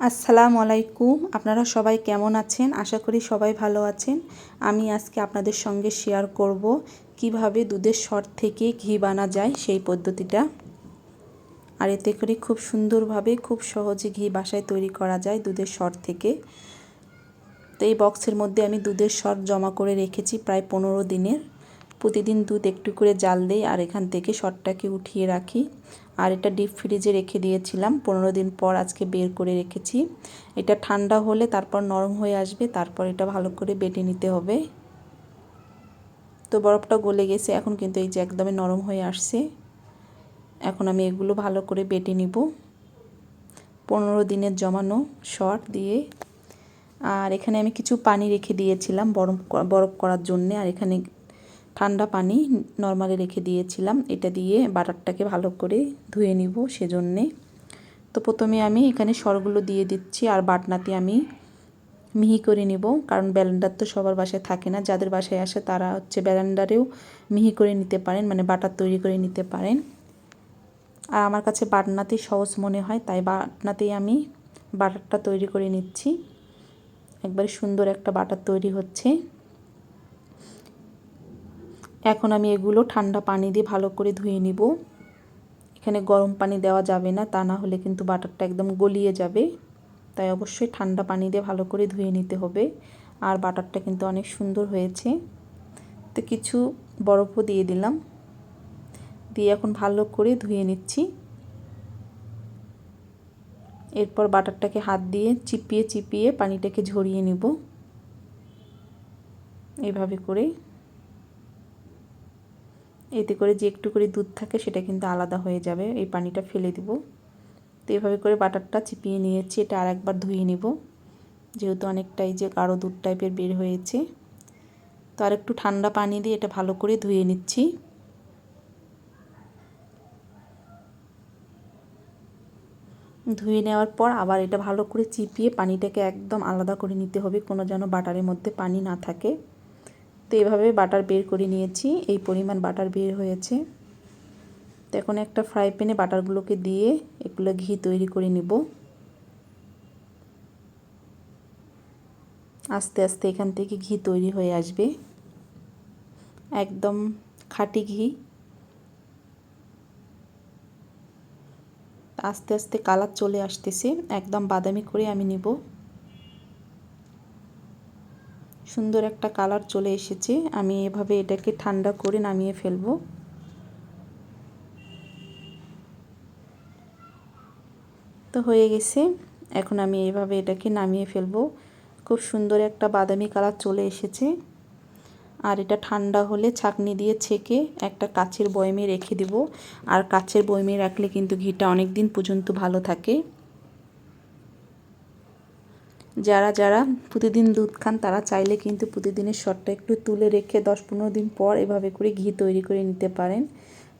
আসসালামু আলাইকুম আপনারা সবাই কেমন আছেন? আশা করি সবাই ভালো আছেন। আমি আজকে আপনাদের সঙ্গে শেয়ার করব কীভাবে দুধের সর থেকে ঘি বানা যায় সেই পদ্ধতিটা। আর এতে করে খুব সুন্দরভাবে, খুব সহজে ঘি বাসায় তৈরি করা যায় দুধের সর থেকে। তো এই বক্সের মধ্যে আমি দুধের সর জমা করে রেখেছি প্রায় পনেরো দিনের। প্রতিদিন দুধ একটু করে জাল দেই আর এখান থেকে সরটাকে উঠিয়ে রাখি। আর এটা ডিপ ফ্রিজে রেখে দিয়েছিলাম। পনেরো দিন পর আজকে বের করে রেখেছি। এটা ঠান্ডা হলে তারপর নরম হয়ে আসবে। তারপর এটা ভালো করে বেটে নিতে হবে। তো বরফটা গলে গেছে। এখন কিন্তু এই যে একদমই নরম হয়ে আসছে। এখন আমি এগুলো ভালো করে বেটে নিব। পনেরো দিনের জমানো শর্ট দিয়ে। আর এখানে আমি কিছু পানি রেখে দিয়েছিলাম বরফ বরফ করার জন্যে। আর এখানে ঠান্ডা পানি নর্মালে রেখে দিয়েছিলাম। এটা দিয়ে বাটারটাকে ভালো করে ধুয়ে নিব সেজন্যে। তো প্রথমে আমি এখানে সরগুলো দিয়ে দিচ্ছি আর বাটনাতে আমি মিহি করে নিব। কারণ ব্যালেন্ডার তো সবার বাসায় থাকে না। যাদের বাসায় আসে তারা হচ্ছে ব্যালেন্ডারেও মিহি করে নিতে পারেন মানে বাটার তৈরি করে নিতে পারেন। আর আমার কাছে বাটনাতেই সহজ মনে হয়, তাই বাটনাতেই আমি বাটারটা তৈরি করে নিচ্ছি। একবারে সুন্দর একটা বাটার তৈরি হচ্ছে। এখন আমি এগুলো ঠান্ডা পানি দিয়ে ভালো করে ধুয়ে নিব। এখানে গরম পানি দেওয়া যাবে না, তা না হলে কিন্তু বাটারটা একদম গলিয়ে যাবে। তাই অবশ্যই ঠান্ডা পানি দিয়ে ভালো করে ধুয়ে নিতে হবে। আর বাটারটা কিন্তু অনেক সুন্দর হয়েছে। তো কিছু বরফও দিয়ে দিলাম। দিয়ে এখন ভালো করে ধুয়ে নিচ্ছি। এরপর বাটারটাকে হাত দিয়ে চিপিয়ে চিপিয়ে পানিটাকে ঝরিয়ে নিব। এভাবে করে। এতে করে যে একটু করে দুধ থাকে সেটা কিন্তু আলাদা হয়ে যাবে। এই পানিটা ফেলে দিব। তো এভাবে করে বাটারটা চিপিয়ে নিয়েছি। এটা আর একবার ধুয়ে নিব। যেহেতু অনেকটাই যে গাঢ় দুধ টাইপের বের হয়েছে। তো আর একটু ঠান্ডা পানি দিয়ে এটা ভালো করে ধুয়ে নিচ্ছি। ধুয়ে নেওয়ার পর আবার এটা ভালো করে চিপিয়ে পানিটাকে একদম আলাদা করে নিতে হবে। কোনো যেন বাটারের মধ্যে পানি না থাকে। তো এভাবে বাটার বের করে নিয়েছি। এই পরিমাণ বাটার বের হয়েছে। তো এখন একটা ফ্রাই প্যানে বাটারগুলোকে দিয়ে এগুলো ঘি তৈরি করে নিব। আস্তে আস্তে এখান থেকে ঘি তৈরি হয়ে আসবে। একদম খাঁটি ঘি। আস্তে আস্তে কালার চলে আসতেছে। একদম বাদামি করে আমি নিব। সুন্দর একটা কালার চলে এসেছে। আমি এভাবে এটাকে ঠান্ডা করে নামিয়ে ফেলব। তো হয়ে গেছে। এখন আমি এভাবে এটাকে নামিয়ে ফেলব। খুব সুন্দর একটা বাদামি কালার চলে এসেছে। আর এটা ঠান্ডা হলে ছাকনি দিয়ে ছেঁকে একটা কাচের বয়মে রেখে দেব। আর কাচের বয়মে রাখলে কিন্তু ঘিটা অনেক দিন পর্যন্ত ভালো থাকে। যারা যারা প্রতিদিন দুধ খান, তারা চাইলে কিন্তু প্রতিদিনের শটটা একটু তুলে রেখে দশ পনেরো দিন পর এভাবে করে ঘি তৈরি করে নিতে পারেন।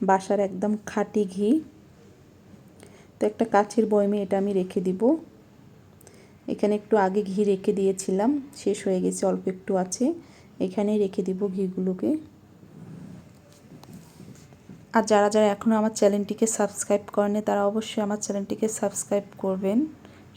বাসার একদম খাঁটি ঘি। তো একটা কাছের বয়মে এটা আমি রেখে দিব। এখানে একটু আগে ঘি রেখে দিয়েছিলাম, শেষ হয়ে গেছে, অল্প একটু আছে। এখানেই রেখে দিব ঘিগুলোকে। আর যারা যারা এখনও আমার চ্যানেলটিকে সাবস্ক্রাইব করেনি তারা অবশ্যই আমার চ্যানেলটিকে সাবস্ক্রাইব করবেন।